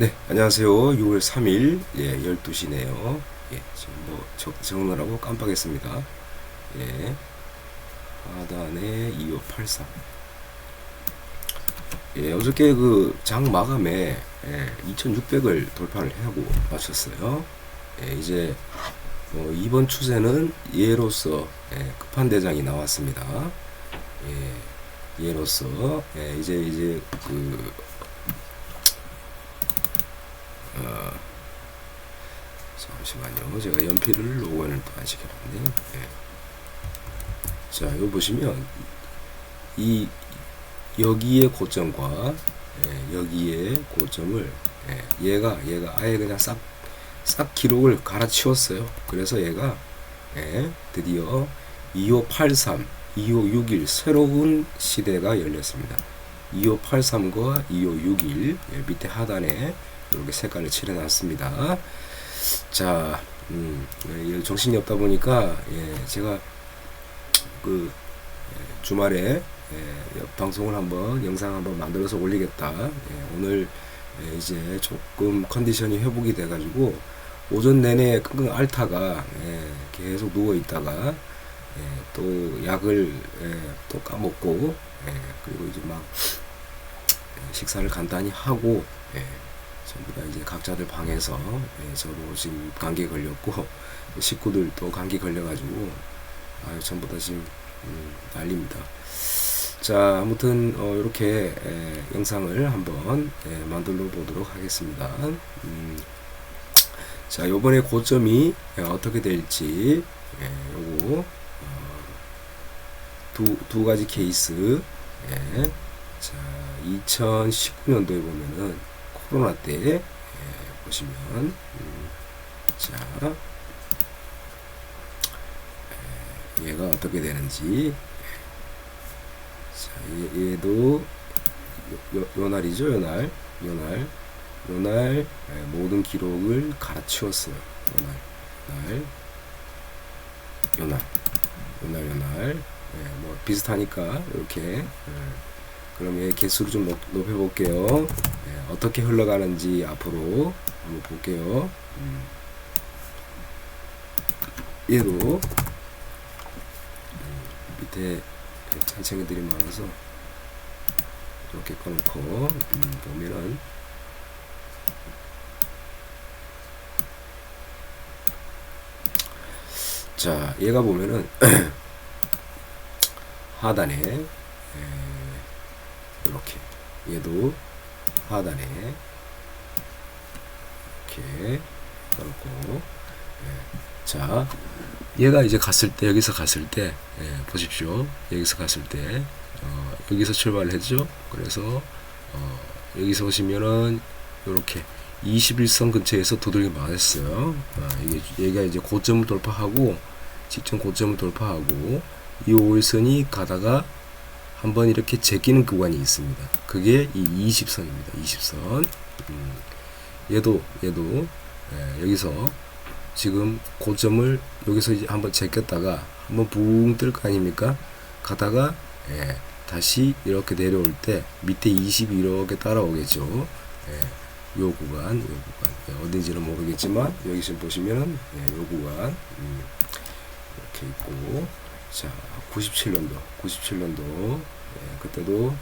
네, 안녕하세요. 6월 3일, 예, 12시네요. 예, 지금 뭐, 적, 적느라고 깜빡했습니다. 예, 하단에 2583. 예, 어저께 그 장 마감에, 예, 2600을 돌파를 하고 마쳤어요. 예, 이제, 뭐, 이번 추세는 예로서, 예, 급한 대장이 나왔습니다. 예, 예로서, 예, 이제, 이제, 그, 어, 잠시만요. 제가 연필을 로건을 또 안 시켜놨네. 예. 자, 여기 보시면 이 여기의 고점과 예, 여기의 고점을 예, 얘가 얘가 아예 그냥 싹 싹 기록을 갈아치웠어요. 그래서 얘가 예, 드디어 2583, 2561 새로운 시대가 열렸습니다. 2583과 2561 예, 밑에 하단에 이렇게 색깔을 칠해놨습니다. 자, 음, 예, 정신이 없다 보니까 예, 제가 그 예, 주말에 예, 방송을 한번 영상 한번 만들어서 올리겠다. 예, 오늘 예, 이제 조금 컨디션이 회복이 돼가지고 오전 내내 끙끙 앓다가 예, 계속 누워 있다가 예, 또 약을 예, 또 까먹고 예, 그리고 이제 막 예, 식사를 간단히 하고 예, 전부 다 이제 각자들 방에서 예, 저도 지금 감기 걸렸고 식구들 또 감기 걸려가지고 아유 전부 다 지금 음, 난립니다. 자 아무튼 어, 이렇게 에, 영상을 한번 예, 만들어 보도록 하겠습니다. 음, 자 요번에 고점이 예, 어떻게 될지 예, 요거 어, 두, 두 가지 케이스 예, 자 2019년도에 보면은 코로나 때 예, 보시면 음, 자 예, 얘가 어떻게 되는지. 자 얘, 요, 요, 요 날이죠 요날. 요날. 요날 예, 모든 기록을 갈아치웠어요. 요날 날. 요날. 요날 요날. 예, 뭐 비슷하니까 이렇게 예. 그럼 얘 개수를 좀 높, 높여볼게요. 예, 어떻게 흘러가는지 앞으로 한번 볼게요. 음. 얘도 음, 밑에 잔챙이들이 많아서 이렇게 꺼놓고 음, 보면은 자 얘가 보면은 하단에 에, 이렇게 얘도 하단에 이렇게 넣고 예. 자 얘가 이제 갔을 때 여기서 갔을 때 예, 보십시오. 여기서 갔을 때 어, 여기서 출발을 했죠? 그래서 어, 여기서 오시면은 이렇게 21선 근처에서 도둑이 맞았어요. 아, 이게 얘가 이제 고점을 돌파하고 직전 고점을 돌파하고 이 5일선이 가다가 한번 이렇게 제끼는 구간이 있습니다. 그게 이 20선입니다. 20선. 음, 얘도 얘도 예, 여기서 지금 고점을 여기서 이제 한번 제꼈다가 한번 붕 뜰 거 아닙니까? 가다가 예, 다시 이렇게 내려올 때 밑에 20이 이렇게 따라오겠죠. 예, 요 구간, 요 구간 예, 어딘지는 모르겠지만 여기 지금 보시면은 예, 요 구간 음, 이렇게 있고 자, 97년도, 97년도, 예, 그때도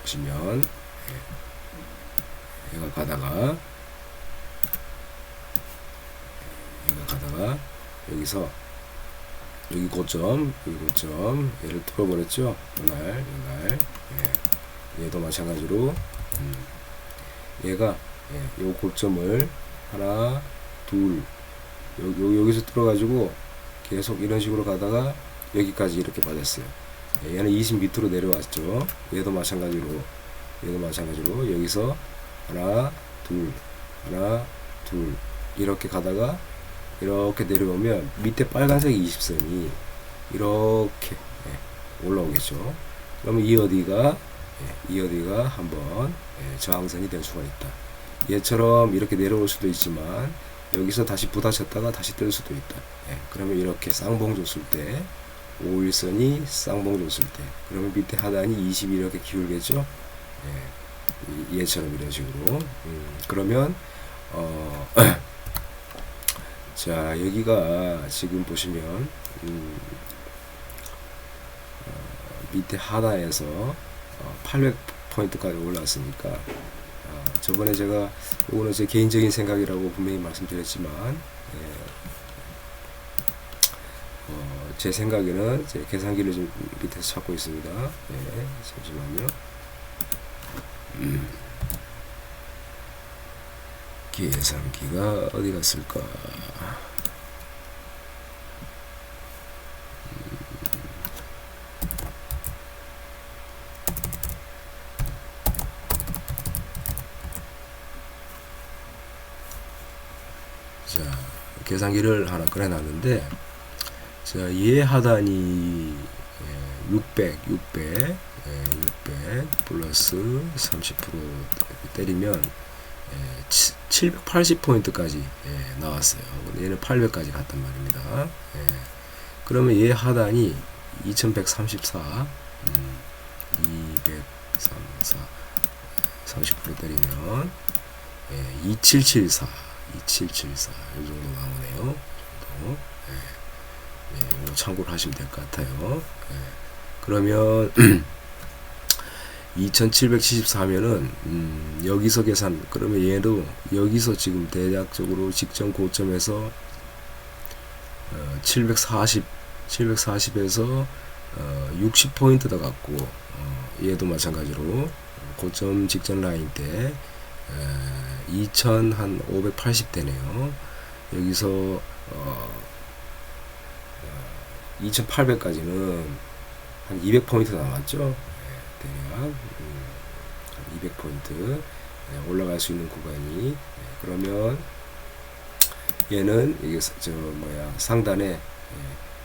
보시면, 예, 얘가 가다가, 얘가 가다가, 여기서, 여기 고점, 여기 고점, 얘를 뚫어버렸죠? 요날, 요날, 예, 얘도 마찬가지로, 음, 얘가, 예, 요 고점을 하나, 둘, 요, 요, 여기서 뚫어가지고, 계속 이런 식으로 가다가 여기까지 이렇게 빠졌어요. 예, 얘는 20 밑으로 내려왔죠. 얘도 마찬가지로 얘도 마찬가지로 여기서 하나 둘 하나 둘 이렇게 가다가 이렇게 내려오면 밑에 빨간색 20선이 이렇게 예, 올라오겠죠. 그러면 이 어디가 예, 이 어디가 한번 예, 저항선이 될 수가 있다. 얘처럼 이렇게 내려올 수도 있지만 여기서 다시 부딪혔다가 다시 뜰 수도 있다. 예, 그러면 이렇게 쌍봉 줬을 때 5일선이 쌍봉 줬을 때 그러면 밑에 하단이 20 이렇게 기울겠죠. 예, 이- 얘처럼 이런 식으로. 음, 그러면 어, 자 여기가 지금 보시면 음, 어, 밑에 하단에서 어, 800포인트까지 올랐으니까 어, 저번에 제가 이거는 제 개인적인 생각이라고 분명히 말씀드렸지만 예, 어, 제 생각에는 제 계산기를 좀 밑에서 찾고 있습니다. 예, 잠시만요. 음. 계산기가 어디 갔을까? 자, 계산기를 하나 꺼내놨는데, 자, 얘 하단이 예, 600, 600, 예, 600 플러스 30% 때리면 예, 780포인트까지 예, 나왔어요. 얘는 800까지 갔단 말입니다. 예, 그러면 얘 하단이 2134, 음, 234, 30% 때리면 예, 2774, 2774, 이 정도 나오 네요. 이 정도. 예. 예, 참고를 하시면 될 것 같아요. 예. 그러면 2774면은 음, 여기서 계산 그러면 얘도 여기서 지금 대략적으로 직전 고점에서 어, 740 740에서 어, 60포인트 더 갖고 어, 얘도 마찬가지로 고점 직전 라인 때 에, 2000한580 되네요. 여기서 어, 2800까지는 한 200포인트 남았죠. 네, 대략 음, 한 200포인트 네, 올라갈 수 있는 구간이 네, 그러면 얘는 이게 사- 저 뭐야 상단에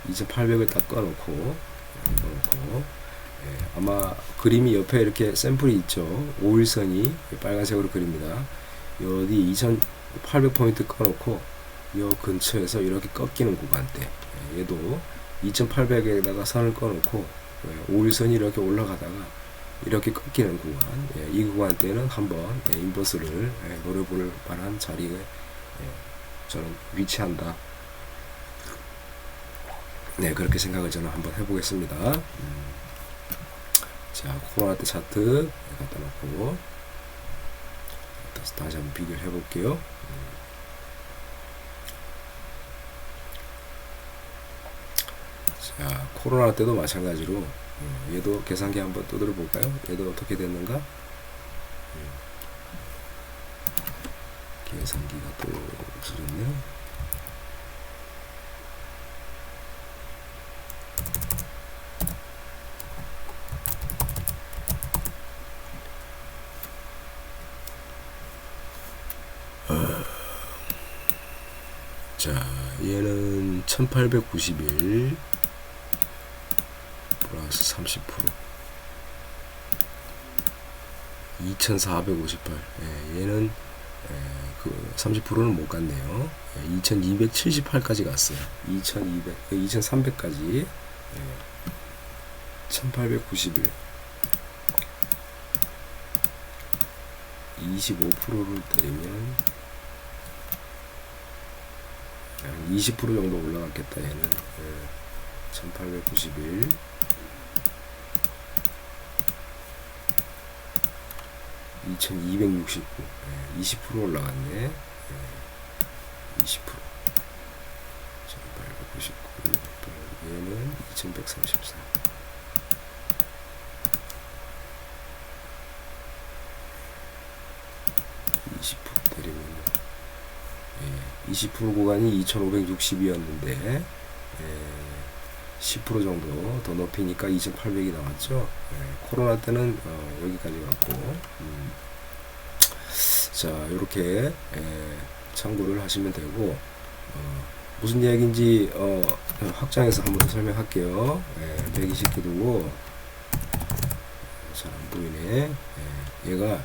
2800을 딱 꺼놓고 네, 꺼놓고 예, 아마 그림이 옆에 이렇게 샘플이 있죠. 5일선이 빨간색으로 그립니다. 여기 2800포인트 꺼놓고 이 근처에서 이렇게 꺾이는 구간대. 예, 얘도 2800에다가 선을 꺼놓고 예, 5일선이 이렇게 올라가다가 이렇게 꺾이는 구간. 예, 이 구간 때는 한번 예, 인버스를 예, 노려볼 만한 자리에 예, 저는 위치한다. 네 그렇게 생각을 저는 한번 해보겠습니다. 음, 자 코로나 때 차트 갖다 놓고 다시, 한번 비교를 해볼게요 자, 코로나 때도 마찬가지로 음, 얘도 계산기 한번 두드려 볼까요? 얘도 어떻게 됐는가? 음, 계산기가 또 없어졌네. 어, 자, 얘는 1891 플러스 30% 2458 예, 얘는 예, 그 30%는 못 갔네요. 예, 2278까지 갔어요. 2200 2300까지. 예, 1891 25%를 때리면 한20% 정도 올라갔겠다 얘는. 예, 1891 2269 예, 20% 올라갔네. 예, 20% 1899 얘는 2134 20% 때리면 예, 20% 구간이 2560이었는데 예, 10% 정도 더 높이니까 2800이 나왔죠. 예, 코로나 때는 어, 여기까지 갔고 음, 자 이렇게 예, 참고를 하시면 되고 어, 무슨 이야기인지 어, 확장해서 한번 설명할게요. 예, 120도 두고 잘 안 보이네. 예, 얘가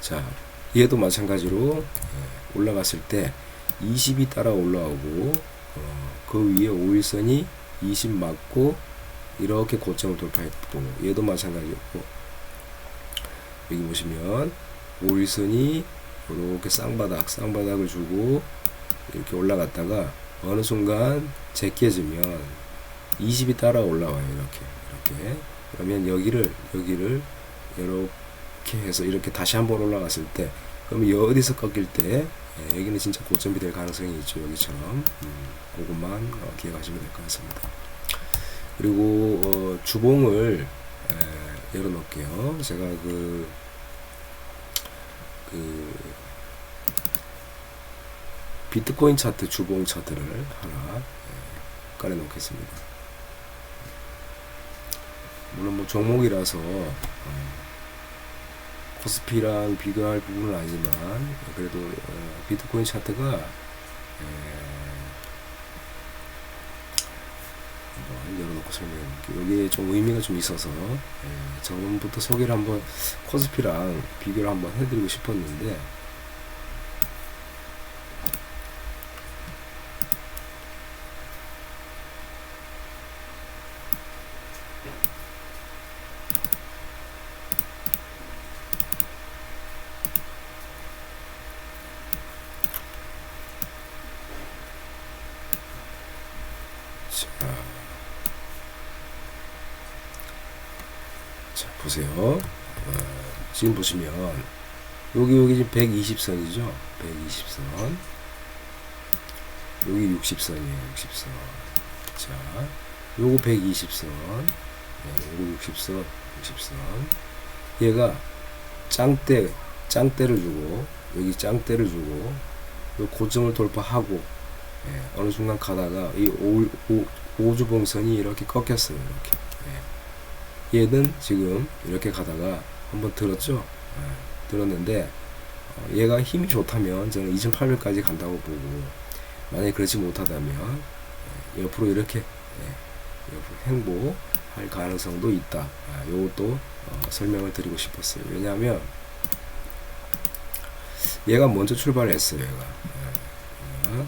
자 얘도 마찬가지로 예, 올라갔을 때 20이 따라 올라오고 어, 그 위에 5일선이 20 맞고 이렇게 고점을 돌파했고 얘도 마찬가지였고. 여기 보시면 오일선이 이렇게 쌍바닥 쌍바닥을 주고 이렇게 올라갔다가 어느 순간 제껴지면 20이 따라 올라와요 이렇게. 이렇게. 그러면 여기를 여기를 이렇게 해서 이렇게 다시 한번 올라갔을 때 그럼 어디서 꺾일 때 예, 여기는 진짜 고점이 될 가능성이 있죠 여기처럼. 음, 그것만 어, 기억하시면 될 것 같습니다. 그리고 어, 주봉을 에, 열어놓을게요. 제가 그 그 비트코인 차트 주봉 차트를 하나 예, 깔아 놓겠습니다. 물론 뭐 종목이라서 어, 코스피랑 비교할 부분은 아니지만 그래도 어, 비트코인 차트가 에, 한번 열어놓고 설명해볼게요. 여기에 좀 의미가 좀 있어서 에, 저번부터 소개를 한번 코스피랑 비교를 한번 해드리고 싶었는데 자, 자 보세요. 어, 지금 보시면 여기 여기 지금 120선이죠. 120선. 여기 60선이에요. 60선. 자, 요거 120선. 네, 요거 60선. 60선. 얘가 짱대 짱대를 주고 여기 짱대를 주고 요 고점을 돌파하고 예, 어느 순간 가다가 이 오, 오, 오주봉선이 이렇게 꺾였어요. 이렇게. 예. 얘는 지금 이렇게 가다가 한번 들었죠. 예, 들었는데 어, 얘가 힘이 좋다면 저는 2,800까지 간다고 보고 만약에 그렇지 못하다면 예, 옆으로 이렇게 예, 옆으로 행보할 가능성도 있다. 아, 요것도 어, 설명을 드리고 싶었어요. 왜냐하면 얘가 먼저 출발했어요. 얘가. 예,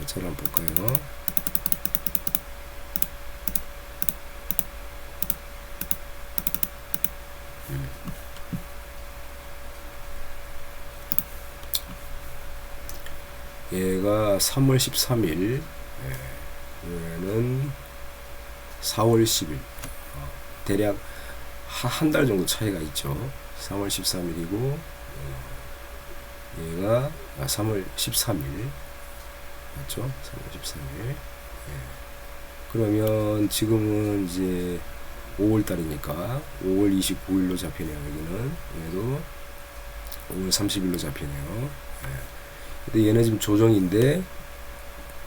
자, 저를 한번 볼까요? 음. 얘가 3월 13일, 얘는 4월 10일. 어, 대략 한 달 정도 차이가 있죠. 3월 13일이고 얘가 3월 13일 맞죠? 3월 13일 예. 그러면 지금은 이제 5월 달이니까 5월 29일로 잡히네요 여기는 얘도 5월 30일로 잡히네요 예. 근데 얘는 지금 조정인데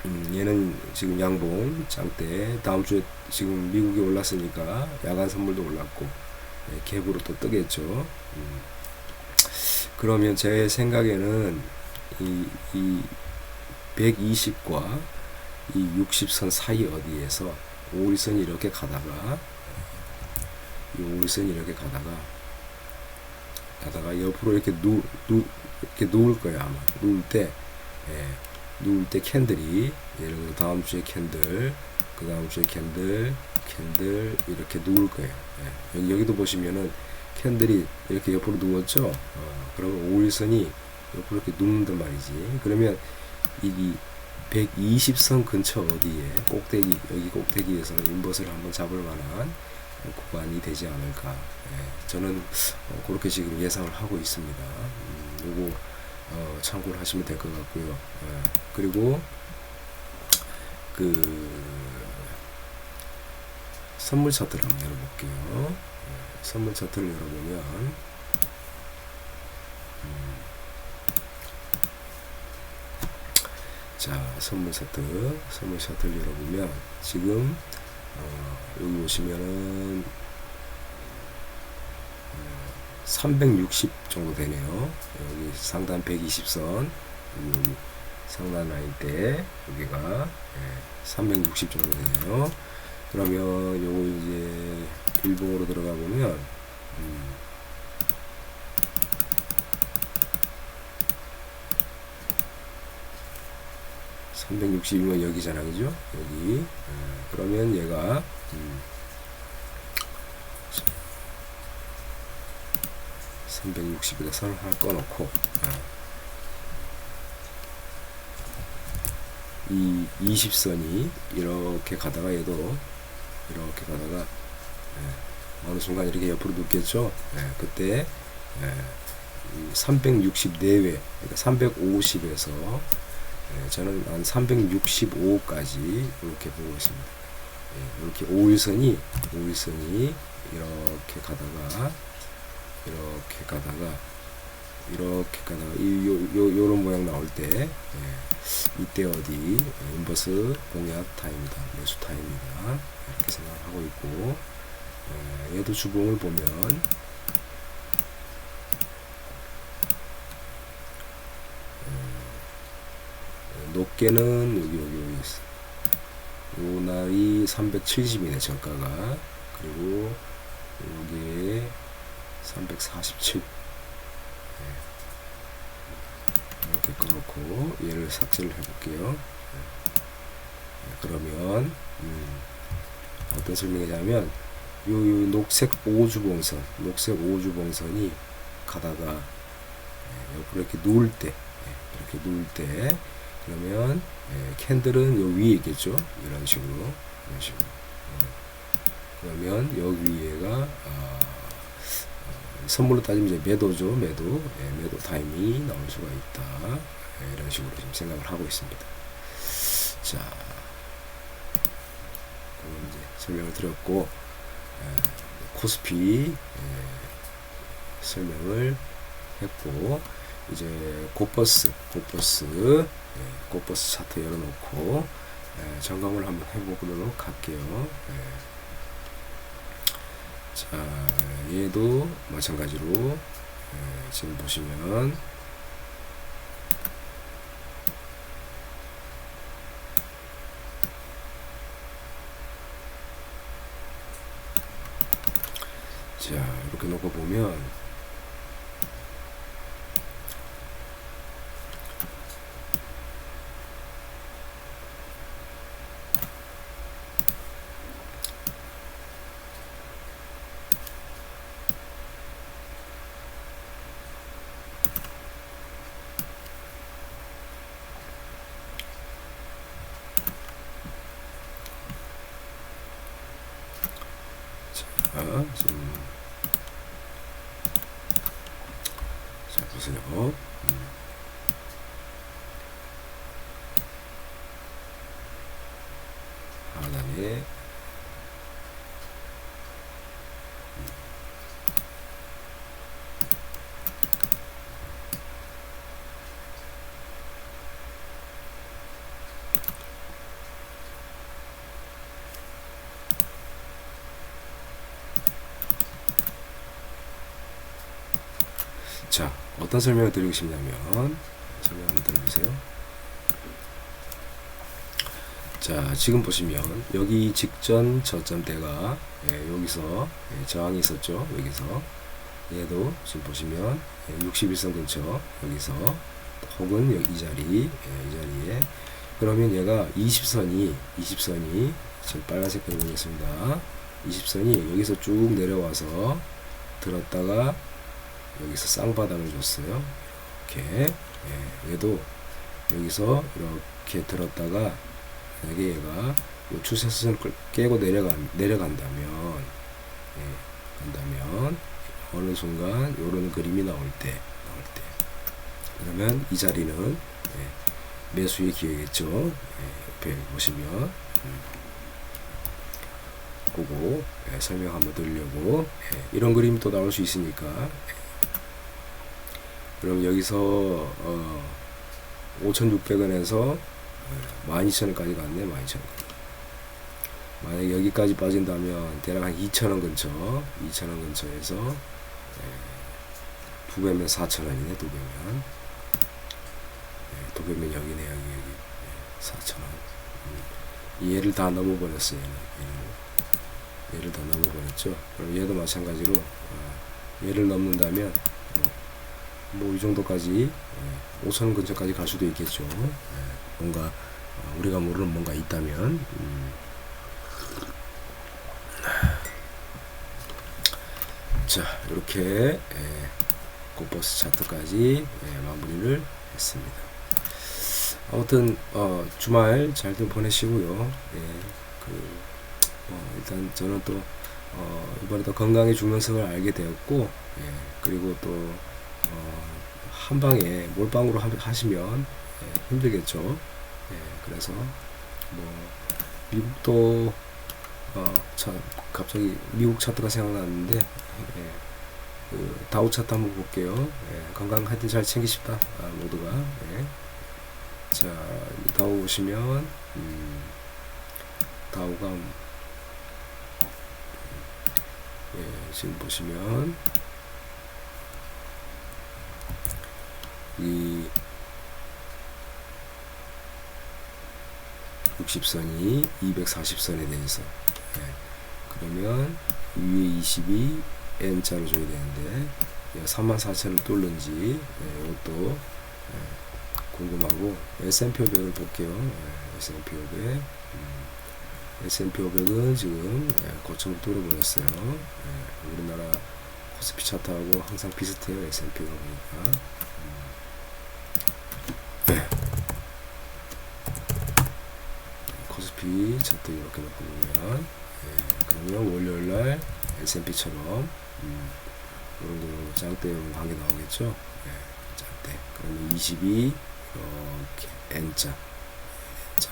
음, 얘는 지금 양봉 장대 다음 주에 지금 미국이 올랐으니까 야간 선물도 올랐고 예, 갭으로 또 뜨겠죠. 음. 그러면 제 생각에는 이, 이 120과 이 60선 사이 어디에서 5일선이 이렇게 가다가 이 5일선이 이렇게 가다가 가다가 옆으로 이렇게 누, 누 이렇게 누울 거예요 아마 누울 때 예, 누울 때 캔들이 예를 들어 다음 주에 캔들 그 다음 주에 캔들 캔들 이렇게 누울 거예요. 예. 여기, 여기도 보시면은 캔들이 이렇게 옆으로 누웠죠. 어, 그러면 5일선이 옆으로 이렇게 눕는단 말이지. 그러면 이 120선 근처 어디에 꼭대기 여기 꼭대기에서는 인버스를 한번 잡을 만한 구간이 되지 않을까. 예. 저는 어, 그렇게 지금 예상을 하고 있습니다. 음, 요거 어, 참고를 하시면 될 것 같고요. 예. 그리고 그 선물 차트를 한번 열어볼게요. 네, 선물 차트를 열어보면 음, 자 선물 차트 선물 차트를 열어보면 지금 어, 여기 보시면은 360 정도 되네요. 여기 상단 120선 여기 상단 라인 때 여기가 360 정도 되네요. 그러면 요거 이제 일봉으로 들어가 보면 음, 360이면 여기잖아, 그죠? 여기. 어, 그러면 얘가, 음, 360에다 선을 하나 꺼놓고, 어, 이 20선이 이렇게 가다가 얘도 이렇게 가다가 예, 어느 순간 이렇게 옆으로 눕겠죠. 예, 그때 예, 360 내외, 그러니까 350에서 예, 저는 한 365까지 이렇게 보고 있습니다. 예, 이렇게 5일선이 5일선이 이렇게 가다가 이렇게 가다가 이렇게 가다가 이, 요, 요, 요런 모양 나올 때 예, 이때 어디 인버스 공약 타임이다 매수 타임이다 이렇게 생각하고 있고 예, 얘도 주봉을 보면 높게는 여기 여기 여기 있어. 요 날이 370이네 정가가. 그리고 여기에 347 이렇게 꺼놓고 얘를 삭제를 해볼게요. 네, 그러면 음, 어떤 설명이냐면 요, 요 녹색 오주봉선, 녹색 오주봉선이 가다가 예, 옆으로 이렇게 누울 때, 예, 이렇게 누울 때 그러면 예, 캔들은 요 위에 있겠죠. 이런 식으로, 이런 식으로. 예. 그러면 여기 위에가 아, 선물로 따지면 이제 매도죠, 매도. 예, 매도 타임이 나올 수가 있다. 예, 이런 식으로 지금 생각을 하고 있습니다. 자, 그럼 이제 설명을 드렸고, 예, 코스피 예, 설명을 했고, 이제 고버스, 고버스, 예, 고버스 차트 열어놓고 예, 점검을 한번 해보도록 할게요. 예. 자, 얘도 마찬가지로 예, 지금 보시면 자, 이렇게 놓고 보면 자, 지금 자, 보세요. 음. 하단에 자, 어떤 설명을 드리고 싶냐면 설명 한번 들어보세요. 자, 지금 보시면 여기 직전 저점대가 예, 여기서 예, 저항이 있었죠. 여기서 얘도 지금 보시면 예, 61선 근처 여기서 혹은 여기 이 자리 예, 이 자리에 그러면 얘가 20선이 20선이 지금 빨간색 그리겠습니다. 20선이 여기서 쭉 내려와서 들었다가 여기서 쌍바닥을 줬어요. 이렇게. 예, 얘도 여기서 이렇게 들었다가 만약에 얘가 요 추세선을 깨고 내려간 내려간다면 예, 간다면 어느 순간 요런 그림이 나올 때 나올 때. 그러면 이 자리는 예, 매수의 기회겠죠. 예, 옆에 보시면. 음, 그거 예, 설명 한번 드리려고. 예, 이런 그림이 또 나올 수 있으니까 그럼 여기서 어, 5,600원에서 12,000원까지 갔네, 12,000원. 만약 여기까지 빠진다면 대략 한 2,000원 근처, 2,000원 근처에서 예, 두 배면 4,000원이네, 두 배면. 예, 두 배면 여기네, 여기, 여기. 예, 4,000원. 음, 얘를 다 넘어버렸어요. 얘는. 얘를 다 넘어버렸죠. 그럼 얘도 마찬가지로 어, 얘를 넘는다면 뭐 이 정도까지 예, 5천 원 근처까지 갈 수도 있겠죠. 예, 뭔가 어, 우리가 모르는 뭔가 있다면 음. 자 이렇게 예, 고버스 차트까지 예, 마무리를 했습니다. 아무튼 어, 주말 잘들 보내시고요. 예, 그 어, 일단 저는 또 어, 이번에 또 건강의 중요성을 알게 되었고 예, 그리고 또 어, 한 방에 몰빵으로 하- 하시면 예, 힘들겠죠. 예, 그래서 뭐 미국도 어, 차, 갑자기 미국 차트가 생각났는데 예, 그 다우 차트 한번 볼게요. 예, 건강 하여튼 잘 챙기십다 아, 모두가. 예. 자이 다우 보시면 음, 다우가 예, 지금 보시면 이 60선이 240선에 대해서 예, 그러면 위에 20이 N자로 줘야 되는데 34,000을 뚫는지 예, 이것도 예, 궁금하고 S&P 500을 볼게요. 예, S&P 500 음, S&P 500은 지금 예, 고점을 뚫어버렸어요. 예, 우리나라 코스피 차트하고 항상 비슷해요. S&P가 보니까. 음. 네. 코스피 차트 이렇게 놓고 보면 예, 그러면 월요일날 S&P처럼 음, 이런 거 장대 관계 나오겠죠. 예, 장대. 그러면 22 이렇게 N자. 자,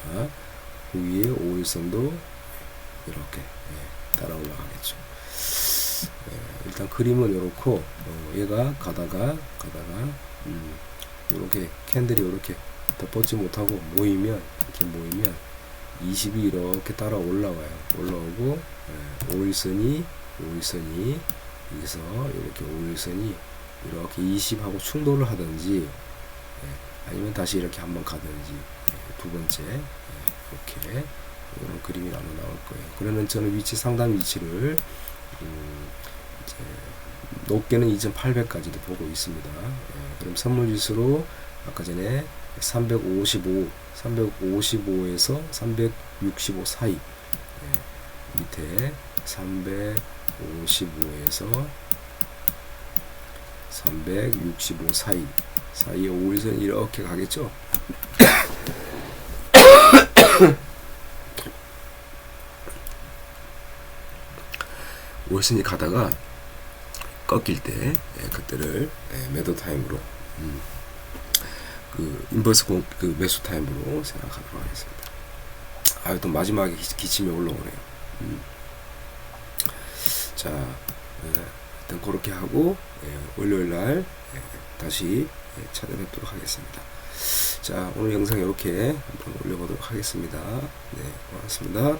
그 위에 5일선도 이렇게 예, 따라 올라가겠죠. 예, 일단 그림은 이렇고 어, 얘가 가다가 가다가 음, 이렇게 캔들이 이렇게 덮어지 못하고 모이면 이렇게 모이면 20이 이렇게 따라 올라와요. 올라오고 예, 5일선이 5일선이 여기서 이렇게 5일선이 이렇게 20하고 충돌을 하든지 예, 아니면 다시 이렇게 한번 가든지 예, 두 번째 예, 이렇게 이런 그림이 아마 나올 거예요. 그러면 저는 위치 상단 위치를 음, 이제 높게는 2,800까지도 보고 있습니다. 예, 그럼 선물 지수로 아까 전에 355, 355에서 365 사이. 예, 밑에 355에서 365 사이. 사이에 5일선 이렇게 가겠죠. 오일선이 가다가 꺾일 때 예, 그때를 예, 매도 타임으로 음, 그 인버스 공, 그 매수 타임으로 생각하도록 하겠습니다. 아, 또 마지막에 기, 기침이 올라오네요. 음. 자, 예, 일단 그렇게 하고 예, 월요일 날 예, 다시 예, 찾아뵙도록 하겠습니다. 자, 오늘 영상 이렇게 한번 올려보도록 하겠습니다. 네, 고맙습니다.